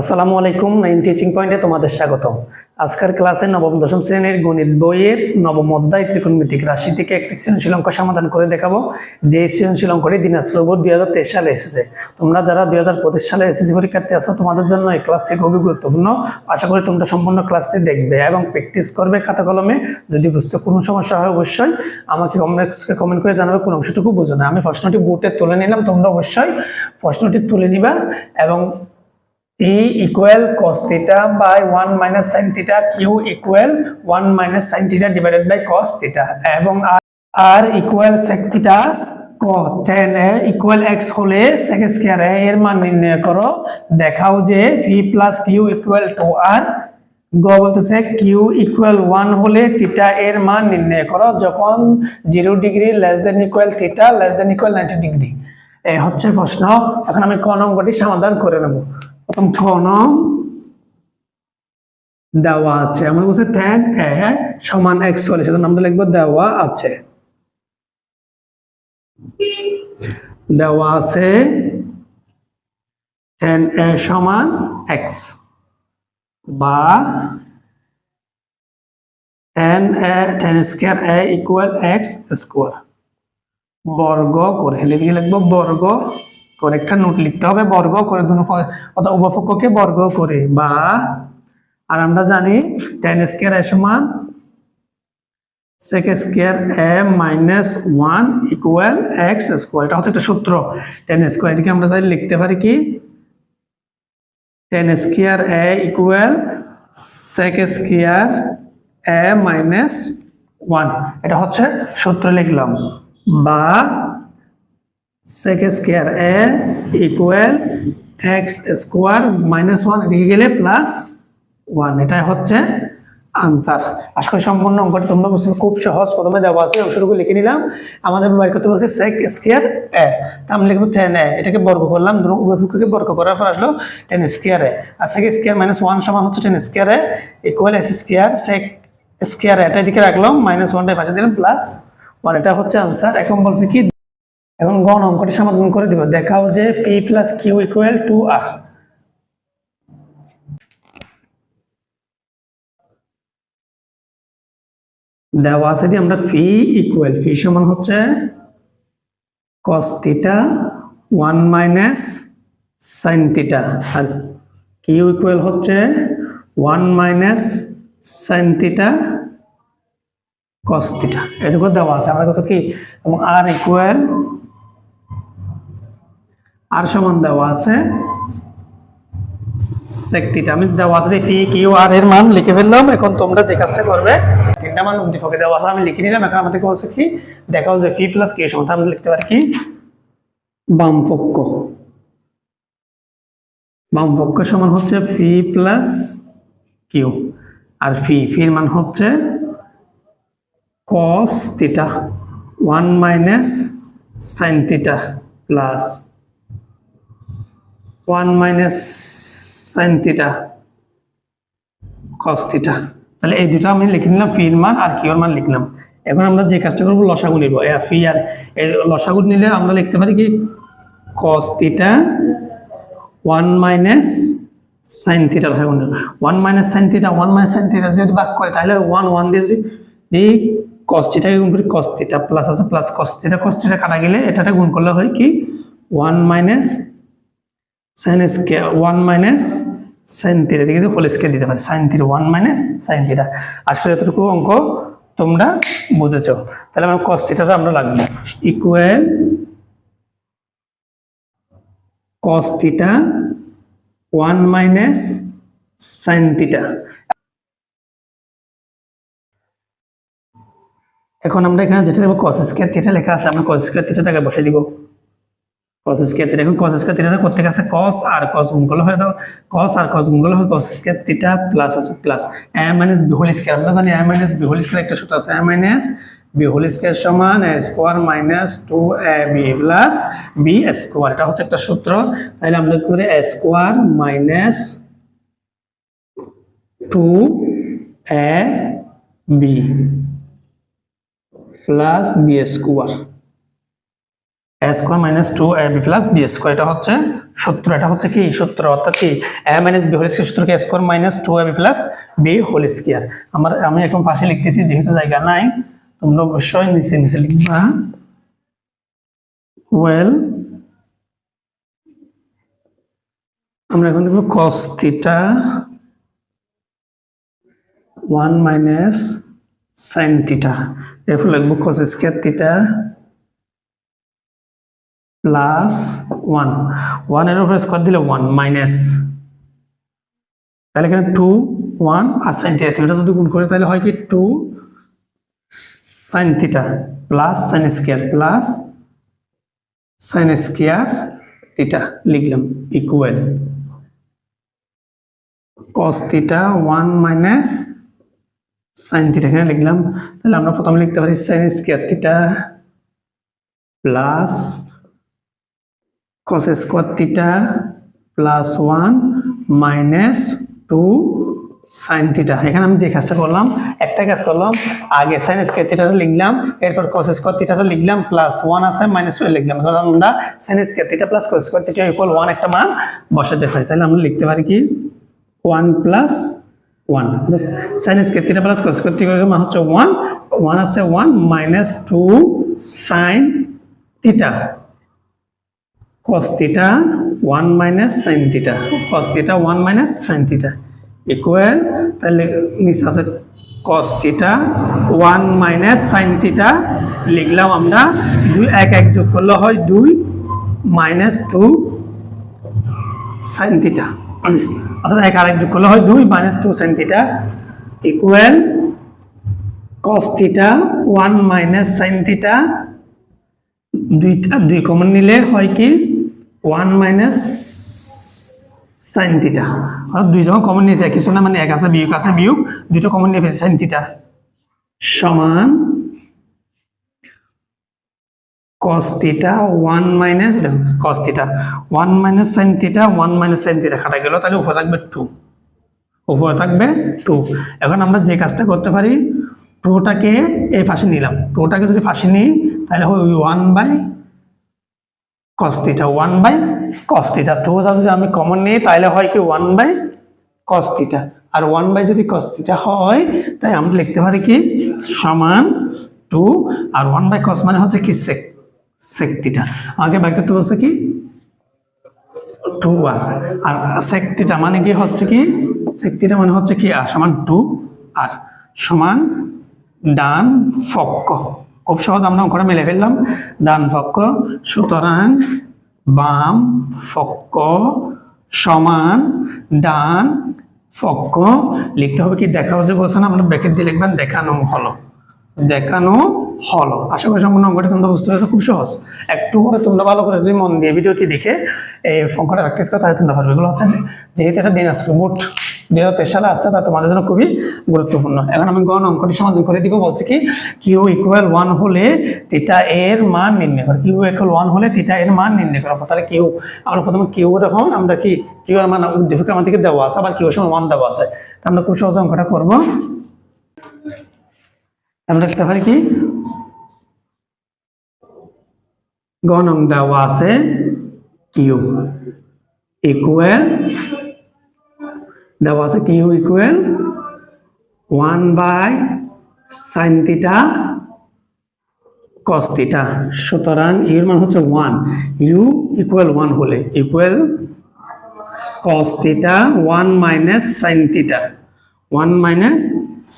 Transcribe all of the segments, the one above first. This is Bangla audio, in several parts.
আসসালামু আলাইকুম নাইন টিচিং পয়েন্টে তোমাদের স্বাগতম। আজকের ক্লাসে নবম, দশম শ্রেণির গণিত বইয়ের নবম অধ্যায় ত্রিকোণমিতিক রাশি থেকে একটি সৃজনশীল অঙ্ক সমাধান করে দেখাবো। যে সৃজনশীল অঙ্কটি দিনাজপুর দুই হাজার তেইশ সালে এসেছে। তোমরা যারা দুই হাজার পঁচিশ সালে এসএসসি পরীক্ষার্থী আছো, তোমাদের জন্য এই ক্লাসটি খুবই গুরুত্বপূর্ণ। আশা করি তোমরা সম্পূর্ণ ক্লাসটি দেখবে এবং প্র্যাকটিস করবে খাতা কলমে। যদি বুঝতে কোনো সমস্যা হয় অবশ্যই আমাকে কমেন্ট করে জানাবে, কোন অংশটুকু বুঝো না। আমি প্রশ্নটি বোর্ডে তুলে নিলাম, তোমরা অবশ্যই প্রশ্নটি তুলে নিবা এবং E equal cos theta by 1 minus sin theta Q equal 1 minus sin theta divided by cos theta এবং R equal sec theta tan A equal x হলে sec square এর মান নির্ণয় করো দেখাও যে V plus Q equal to R গ বলতেছে কিউ ইকুয়াল ওয়ান হলে থিটা এর মান নির্ণয় করো যখন zero degree less than equal theta less than equal ninety degree হচ্ছে প্রশ্ন এখন আমি ক অঙ্কটি সমাধান করে নেব খ, নং, দেওয়া আছে। আমাদের বলছে ট্যান এ সমান এক্স হলে সেজন্য আমরা লিখব, দেওয়া আছে। দেওয়া আছে ট্যান এ সমান এক্স বা tan a, tan square a equal x square বর্গ করে, লিখে লিখব? বর্গ করে একটা নোট লিখতে হবে, বর্গ করে অর্থাৎ উপপক্ষকে বর্গ করে বা, আর আমরা জানি tan স্কয়ার a সমান sec square a minus one equal x square এটা হচ্ছে একটা সূত্র। tan স্কয়ার এটাকে আমরা চাইলে লিখতে পারি কি? tan square a equal sec square a minus one এটা হচ্ছে সূত্র লিখলাম। বা sec square a equal x square minus one এদিকে গেলে প্লাস ওয়ান এটাই হচ্ছে আনসার আশা করি সম্পূর্ণ অঙ্কটি তোমরা বুঝতে খুব সহজ প্রথমে দেওয়া আছে, অংশটুকু লিখে নিলাম। আমাদের বাইর করতে বলছে সেক স্কোয়ার এ তা আমি লিখব টেন এ এটাকে বর্গ করলাম দুটো উভয়পক্ষকে বর্গ করার পর আসলো টেন স্কোয়ার এ আর সেক স্কোয়ার মাইনাস ওয়ান সমান হচ্ছে tan square A equal S square sec square এটা এদিকে রাখলাম মাইনাস ওয়ানটা পাশে দিলাম প্লাস ওয়ান এটা হচ্ছে আনসার এখন বলছে কি? এখন গণ অঙ্কটি সমাধান করে দিব। দেখাও যে P plus Q equal to আর দেওয়া আছে যে আমরা ফি ইকুয়াল ফি সমান হচ্ছে cos theta one minus sine theta আর কিউ ইকুয়াল হচ্ছে one minus sine theta cos theta এটুকু দেওয়া আছে। আমাদের কাছে কি? এবং আর ইকুয়াল আর সমান দেওয়া আছে। sec আমি দেওয়া আছে ফি কিউ আর এর মান লিখে ফেললাম। এখন তোমরা যে কাজটা করবে তিনটা মান উদ্দীপকে দেওয়া আছে, আমি লিখে নিলাম। এখন আমাদের বলছে কি? দেখাও যে ফি প্লাস কিউ সমান। আমরা লিখতে পারি কি? বাম পক্ষ বাম পক্ষ সমান হচ্ছে ফি প্লাস কিউ আর ফি, ফির মান হচ্ছে cos theta one minus sine theta plus one minus sine theta cos theta. তাহলে এই দুটো আমি লিখে নিলাম, ফির মান আর কিউর মান লিখলাম। এখন আমরা যে কাজটা করব, লসাগু নিব। ফি আর লসাগু নিলে আমরা লিখতে পারি কি? Cos theta one minus sine theta লসাগু নিল one minus sine theta, one minus sine theta যদি ভাগ করে, তাহলে ওয়ান ওয়ান দিয়ে যদি এই কস থিটাকে গুণ করি কস থিটা প্লাস আছে plus cos theta cos theta কাটা গেলে এটাতে গুণ করলে হয় কি? One minus sine square one minus sine theta দিকে হোল স্কোয়ার দিতে পারি। Sine theta one minus sine theta আশা করি এতটুকু অঙ্ক তোমরা বুঝেছ। তাহলে আমরা কস আমরা লাগবে। Equal cos one minus sine theta এখন আমরা এখানে যেটা লিখব কস স্কোয়ার থিটা লেখা আছে, আমরা কস স্কোয়ার থিটাটাকে বসে দিব। কস স্কোয়ার থিটা এখন কস স্কোয়ার থিটাটা করতে গেছে কস আর কস গুণ করলে হয় তো? কস আর কস গুণ করলে হয় কস স্কোয়ার থিটা প্লাস আছে plus A minus B whole square আমরা জানি A minus B whole square একটা সূত্র আছে। A minus B whole square সমান A square minus two A B plus B square এটা হচ্ছে একটা সূত্র। তাহলে আমরা করে A square minus two A B plus B square A square minus two A B plus B square এটা হচ্ছে সূত্র, এটা হচ্ছে কি সূত্র? অর্থাৎ কি A minus B whole square সূত্রকে square minus two A B plus B whole square আমার, আমি এখন পাশে লিখতেছি, যেহেতু জায়গা নাই, তোমরা অবশ্যই নিচে নিচে লিখবা। ওয়েল আমরা এখন দেখব cos theta one minus sine theta এরপর লিখব cos square theta plus one ওয়ানের উপরে স্কোয়ার দিলে ওয়ান মাইনাস তাহলে এখানে টু ওয়ান আর সাইন থিটা থিটা যদি গুণ করে, তাহলে হয় কি two sine theta plus sine square plus sine square theta লিখলাম equal cos theta one minus sine theta এখানে লিখলাম। তাহলে আমরা প্রথমে লিখতে পারি sine square theta plus cos square theta plus one minus two sine theta এখানে আমি যে কাজটা করলাম, একটা কাজ করলাম, আগে সাইন স্কোয়ার থিটাটা লিখলাম, এরপর cos স্কোয়ার থিটাটা লিখলাম প্লাস ওয়ান আছে মাইনাস টু লিখলাম। তাহলে আমরা sine square theta plus cos square theta equal one একটা মান বসাতে পারি। তাহলে আমরা লিখতে পারি কি? One plus one sine square theta plus cos square theta মান হচ্ছে ওয়ান ওয়ান আছে one minus two sine theta cos theta 1 minus sin theta cos theta 1 minus sin theta equal তাহলে নিচে আছে cos theta 1 minus sin theta লিখলাম আমরা দুই এক এক যোগ করলে হয় দুই মাইনাস টু সাইন থিটা অর্থাৎ এক আরেক যোগ করলে হয় দুই minus two sine theta equal cos theta 1 minus sin theta দুইটা দুই কমন নিলে হয় কি ওয়ান মাইনাস সাইন থিটা। অর্থাৎ দুই যখন কমন নিয়েছে কিছু না মানে এক আছে, বিয়োগ আছে, বিয়োগ দুটো কমন নিয়ে ফেলছে সাইন থিটা। সমান cos one minus cos theta, one minus sine theta, one minus sine theta কাটা গেল, তাহলে উপরে থাকবে টু উপরে থাকবে টু এখন আমরা যে কাজটা করতে পারি টুটাকে এই পাশে নিলাম। টুটাকে যদি পাশে নিই, তাহলে হয় one by cos theta one by cos two যদি আমি কমন নিই তাহলে হয় কি ওয়ান বাই cos থিটা আর ওয়ান বাই যদি cos থিটা হয়, তাই আমরা লিখতে পারি কি? সমান টু আর ওয়ান বাই cos মানে হচ্ছে কি? সেক সেক থিটা আমাকে বাই করতে বলছে কি? টু আর আর সেক থিটা মানে কি হচ্ছে কি? সেক থিটা মানে হচ্ছে কি? আর সমান টু আর সমান ডান ফক্ক। খুব সহজ, আমরা অঙ্কটা মিলে ফেললাম। ডান ফক্ক সুতরাং বাম ফক্ক সমান ডান ফক্ক লিখতে হবে কি দেখা হচ্ছে বলছেন আমরা ব্র্যাকেট দিয়ে লিখবেন, দেখানো হলো। দেখানো হলো। আশা করি সম্পূর্ণ অঙ্কটা তোমরা বুঝতে পেরেছ। খুব সহজ। একটু করে তোমরা ভালো করে যদি মন দিয়ে ভিডিওটি দেখে এই অঙ্কটা প্র্যাকটিস করো, তাহলে তোমরা পারবে। এগুলো হচ্ছে যেহেতু এটা দিনাজপুর বোর্ড দুই হাজার তেইশ সালে আসছে তা তোমাদের জন্য খুবই গুরুত্বপূর্ণ। এখন আমি গণ অঙ্কটি সমাধান করে দিব। বলছি কি, কিউ ইকুয়াল ওয়ান হলে থিটা এর মান নির্ণয় করো। কিউ ইকুয়াল ওয়ান হলে থিটা এর মান নির্ণয় করো। তাহলে কিউ, আমরা প্রথমে কিউ দেখো, আমরা কি কিউ এর মান উদ্দীপকে আমাদেরকে দেওয়া আছে, আবার কিউ সময় ওয়ান দেওয়া আছে। তা আমরা খুব সহজ অঙ্কটা করব। আমরা লিখতে পারি কি? গণং দেওয়া আছে কিউ ইকুয়াল দেওয়া আছে Q equal one by sine theta cos theta সুতরাং ইউর মান হচ্ছে ওয়ান ইউ ইকুয়াল ওয়ান হলে equal cos theta one minus sine theta one minus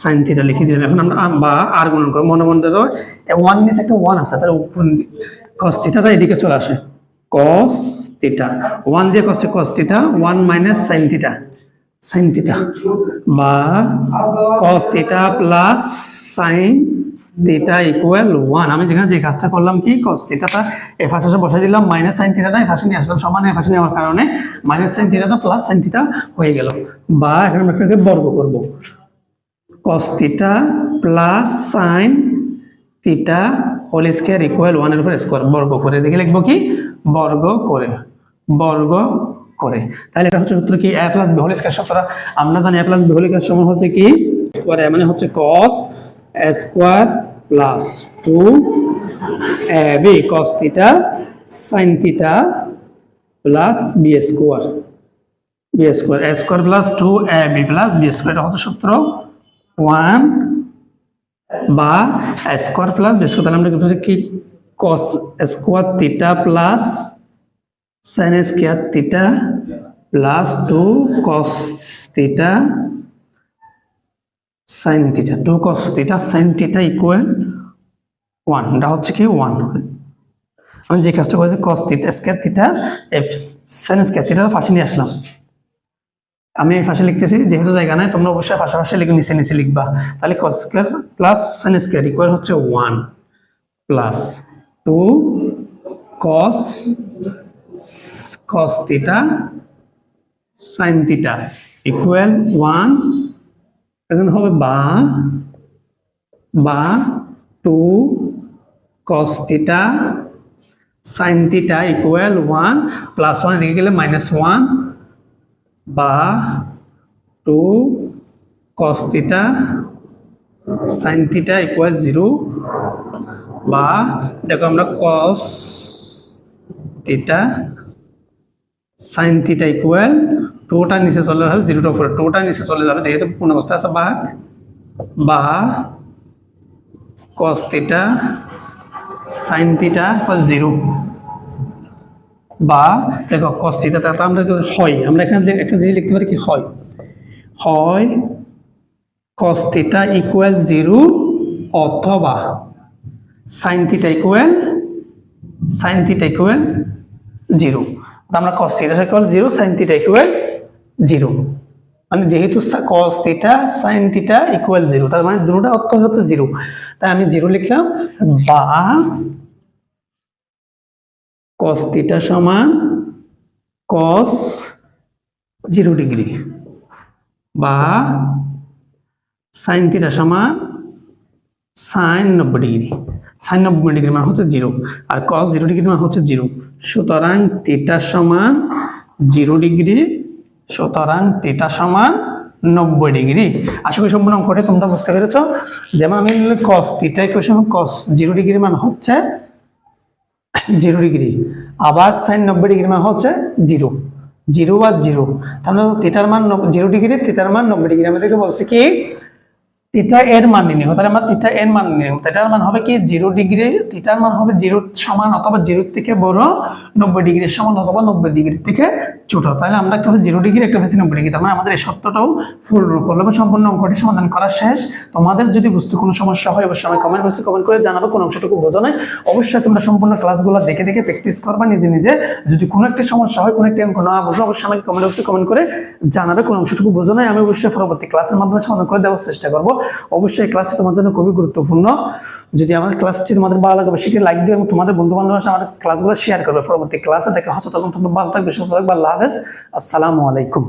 sine theta লিখে দিলাম। এখন আমরা বা আর গুণন করব। মনে মনে দেখো ওয়ান নিচে একটা ওয়ান আছে, তাহলে কস থিটাটা এদিকে চলে আসে। কস থিটা ওয়ান দিয়ে কষ্ট cos theta one minus sine theta sine theta বা cos theta plus sine theta equal one আমি যেখানে যে কাজটা করলাম কি কস থিটাটা এ এসে বসাই দিলাম মাইনাস সাইন থিটাটা এ পাশে নিয়ে আসলাম। সমান এ পাশে নেওয়ার কারণে মাইনাস সাইন থিটাটা প্লাস সাইন থিটা হয়ে গেল। বা এখন আমরা বর্গ করব। Cos theta plus sine theta whole square equal ওয়ানের উপর স্কোয়ার বর্গ করে। দেখে লিখব কি? বর্গ করে। বর্গ করে। তাহলে এটা হচ্ছে সূত্র কি? A plus B whole square সূত্র। আমরা জানি A plus B whole square সমান হচ্ছে কি? স্কোয়ার এ মানে হচ্ছে cos square plus two A B cos theta sine theta plus B square B square A square plus two A B plus B square এটা হচ্ছে সূত্র। ওয়ান বা স্কোয়ার প্লাস বি স্কোয়ার তাহলে আমরা কি cos square theta plus sine square theta plus two cos theta sine theta. Two cos theta sine theta equal one এটা হচ্ছে কি? ওয়ান আমি যে কাজটা করেছি cos theta square theta sine square theta ফাঁসি নিয়ে আসলাম। আমি এই পাশে লিখতেছি, যেহেতু জায়গা নাই, তোমরা অবশ্যই পাশাপাশি লিখে নিচে নিচে লিখবা। তাহলে cos square plus sine square equal হচ্ছে one plus two cos cos theta sine theta equal one এখন হবে বা বা two cos theta sine theta equal one plus one এদিকে গেলে মাইনাস ওয়ান বা two cos theta sine theta equal zero বা দেখো আমরা cos theta sine theta equal টুটা নিচে চলে যাবে জিরোটা উপরে। টুটা নিচে চলে যাবে যেহেতু পূর্ণ অবস্থা আছে বাঘ। বা cos theta sine theta zero বা, দেখো কস থিটা তাতে আমরা হয়। আমরা এখানে একটা জিনিস লিখতে পারি কি? হয়। হয় কস থিটা ইকুয়াল জিরো অথবা sine theta equal sine theta equal zero আমরা cos equal zero sine theta equal zero মানে যেহেতু কস থিটা ইকুয়াল জিরো তার মানে দুটোটা অর্থ হচ্ছে জিরো তাই আমি জিরো লিখলাম বা কস থিটা সমান কস জিরো ডিগ্রি বা সাইন থিটা সমান সাইন নব্বই ডিগ্রি সাইন নব্বই ডিগ্রি মানে হচ্ছে জিরো আর কস জিরো ডিগ্রি মানে হচ্ছে জিরো সুতরাং থিটা সমান জিরো ডিগ্রি সুতরাং থিটা সমান নব্বই ডিগ্রি আশা করি সম্পূর্ণ অঙ্কটি তোমরা বুঝতে পেরেছ। যেমন আমি cos theta equation cos zero degree মানে হচ্ছে জিরো ডিগ্রি। আবার সাইন নব্বই ডিগ্রি মানে হচ্ছে জিরো। জিরো বা জিরো। তাহলে থিটার মান জিরো ডিগ্রি থিটার মান নব্বই ডিগ্রি। আমাদেরকে বলছে কি? থিটা এর মান নির্ণয় তাহলে আমার থিটা এর মান নির্ণয় থিটার মান হবে কি? জিরো ডিগ্রি থিটার মান হবে জিরো সমান অথবা জিরোর থেকে বড় নব্বই ডিগ্রির সমান অথবা নব্বই ডিগ্রি থেকে ছোট। তাহলে আমরা একটা জিরো ডিগ্রি একটা হচ্ছে নব্বই ডিগ্রি তার মানে আমাদের এই সত্যটাও ফুল করল এবং সম্পূর্ণ অঙ্কটি সমাধান করা শেষ। তোমাদের যদি বুঝতে কোনো সমস্যা হয়, অবশ্যই আমি কমেন্ট বক্সে কমেন্ট করে জানাব, কোন অংশটুকু বোঝো নাই। অবশ্যই তোমরা সম্পূর্ণ ক্লাসগুলো দেখে দেখে প্র্যাকটিস করবা, নিজে নিজে। যদি কোনো একটা সমস্যা হয়, কোনো একটা অঙ্ক না বোঝো, অবশ্যই আমাকে কমেন্ট বক্সে কমেন্ট করে জানাবে, কোন অংশটুকু বোঝো নাই। আমি অবশ্যই পরবর্তী ক্লাসের মাধ্যমে সমাধান করে দেওয়ার চেষ্টা করব। অবশ্যই ক্লাসটি তোমার জন্য খুবই গুরুত্বপূর্ণ। যদি আমার ক্লাসটি তোমাদের ভালো লাগবে সেটি লাইক দিও এবং তোমাদের বন্ধু বান্ধব আমার ক্লাসগুলো শেয়ার করবে। পরবর্তী ক্লাসে দেখা হচ্ছে তখন তোমরা ভালো থাকবে, সুস্থ থাকবে, আল্লাহ হাফেজ। আসসালামু আলাইকুম।